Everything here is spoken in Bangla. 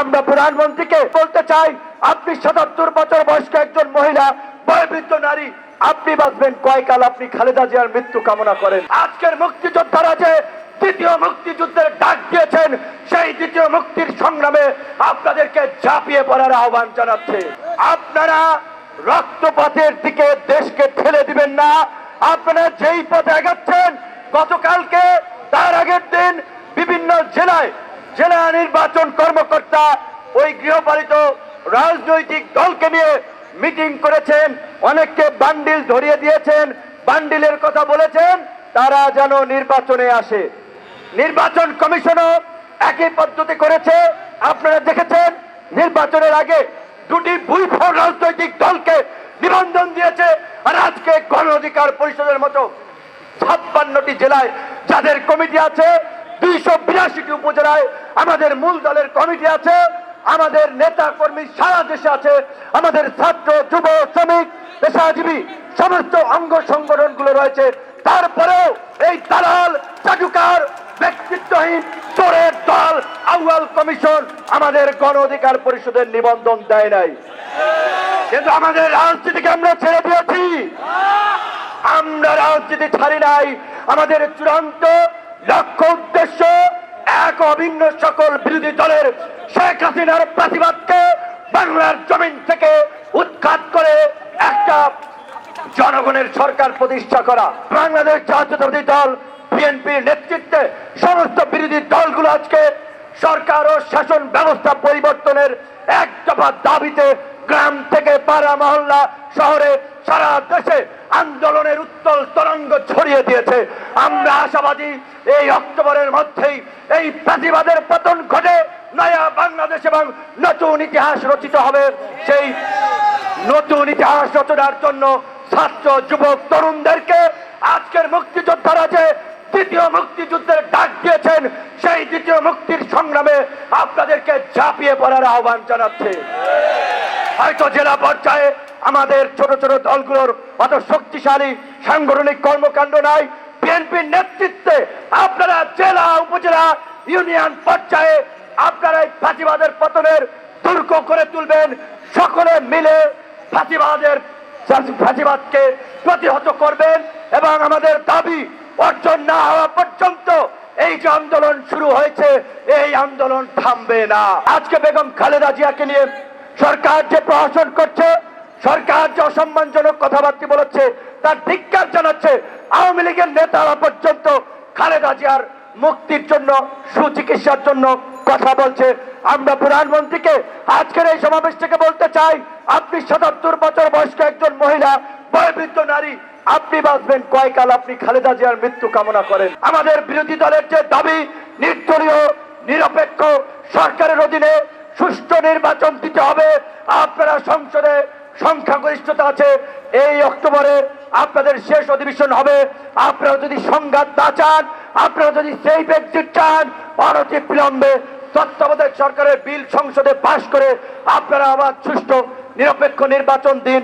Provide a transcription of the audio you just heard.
আমরা প্রধানমন্ত্রীকে বলতে চাই, আপনি সাতাত্তর বছর বয়স্ক একজন মহিলা, বয়বৃদ্ধ নারী, আপনি বাঁচবেন কয়কাল? আপনি খালেদা জিয়ার মৃত্যু কামনা করেন। আজকের মুক্তিযোদ্ধারা যে দ্বিতীয় মুক্তিযুদ্ধের ডাক দিয়েছেন, সেই দ্বিতীয় মুক্তির সংগ্রামে আপনাদেরকে ঝাঁপিয়ে পড়ার আহ্বান জানাচ্ছে। আপনারা রক্তপাতের দিকে দেশকে ঠেলে দিবেন না। আপনারা যেই পথে এগাচ্ছেন, গতকালকে তার আগের দিন বিভিন্ন জেলায় জেলা নির্বাচন কর্মকর্তা ওই গৃহপালিত রাজনৈতিক দলকে নিয়ে মিটিং করেছেন। অনেককে বান্ডিল ধরিয়ে দিয়েছেন, বান্ডিলের কথা বলেছেন, তারা যেন নির্বাচনে আসে। নির্বাচন কমিশনও একই পদ্ধতি করেছে। আপনারা দেখেছেন, নির্বাচনের আগে দুটি বুইফোর রাজনৈতিক দলকে নিবন্ধন দিয়েছে, আর আজকে গণ অধিকার পরিষদের মতো ছাপ্পান্নটি জেলায় যাদের কমিটি আছে দুইশো বিরাশিটি উপজেলায় আমাদের মূল দলের কমিটি আছে, আমাদের নেতা কর্মী সারা দেশে আছে, আমাদের ছাত্র, যুব, শ্রমিক, পেশাজীবী, সমস্ত অঙ্গ সংগঠনগুলো রয়েছে। তারপরেও এই দালাল চাটুকার ব্যক্তিত্বহীন চোরের আউয়াল কমিশন আমাদের গণ অধিকার পরিষদের নিবন্ধন দেয় নাই। কিন্তু আমাদের রাজনীতিকে আমরা ছেড়ে দিয়েছি? আমরা রাজনীতি ছাড়ি নাই। আমাদের চূড়ান্ত লক্ষ্য উদ্দেশ্য এক অভিন্ন সকল বিরোধী দলের শেখ হাসিনার প্রতিবাদকে বাংলার জমিন থেকে উৎখাত করে একটা জনগণের সরকার প্রতিষ্ঠা করা। বাংলাদেশ জাতীয়তাবাদী দল বিএনপির নেতৃত্বে সমস্ত বিরোধী দলগুলো আজকে সরকার ও শাসন ব্যবস্থা পরিবর্তনের এক দফা দাবিতে গ্রাম থেকে পাড়া মহল্লা শহরে সারা দেশে আন্দোলনের উত্তল তরঙ্গ ছড়িয়ে দিয়েছে। আমরা আশাবাদী এই অক্টোবরের মধ্যেই এই প্রতিবাদের পতন ঘটে, নয়া বাংলাদেশ এবং নতুন ইতিহাস রচিত হবে। সেই নতুন ইতিহাস রচনার জন্য ছাত্র, যুবক, তরুণদেরকে আজকের মুক্তিযোদ্ধারা যে দ্বিতীয় মুক্তিযুদ্ধের ডাক দিয়েছেন, সেই দ্বিতীয় মুক্তির সংগ্রামে আপনাদেরকে ঝাঁপিয়ে পড়ার আহ্বান জানাচ্ছে। হয়তো জেলা পর্যায়ে আমাদের ছোট ছোট দলগুলোর অত শক্তিশালী সাংগঠনিক কর্মকাণ্ড নাই। বিএনপির নেতৃত্বে আপনারা জেলা, উপজেলা, ইউনিয়ন পর্যায়ে আপনারা এই ফাঁসিবাদের পতনের দুর্গ করে তুলবেন। সকলে মিলে ফাঁসিবাদের, ফাঁসিবাদকে প্রতিহত করবেন এবং আমাদের দাবি অর্জন না হওয়া পর্যন্ত এই যে আন্দোলন শুরু হয়েছে, এই আন্দোলন থামবে না। আজকে বেগম খালেদা জিয়াকে নিয়ে সরকার যে প্রহসন করছে সরকার যে অসম্মানজনক কথাবার্তা বলেছে, তার ধিক্কার জানাচ্ছে আওয়ামী লীগের নেতারা পর্যন্ত খালেদা জিয়ার মুক্তির জন্য, সুচিকিৎসার জন্য কথা বলছে। আমরা প্রধানমন্ত্রীকে আজকের এই সমাবেশ থেকে বলতে চাই, আপনি সাতাত্তর বছর বয়স্ক একজন মহিলা, বয়বৃদ্ধ নারী, আপনি বাঁচবেন কয়কাল? আপনি খালেদা জিয়ার মৃত্যু কামনা করেন। আমাদের বিরোধী দলের যে দাবি, নির্দলীয়, নিরপেক্ষ সরকারের অধীনে সুষ্ঠু নির্বাচন দিতে হবে আপনারা সংসদে সংখ্যাগরিষ্ঠতা আছে, এই অক্টোবরে আপনাদের শেষ অধিবেশন হবে। আপনারা যদি সংঘাত না চান, আপনারা যদি সেই ব্যক্তির চান অনতি বিলম্বে তত্ত্বাবধায়ক সরকারের বিল সংসদে পাশ করে আপনারা আবার সুষ্ঠু, নিরপেক্ষ নির্বাচন দিন।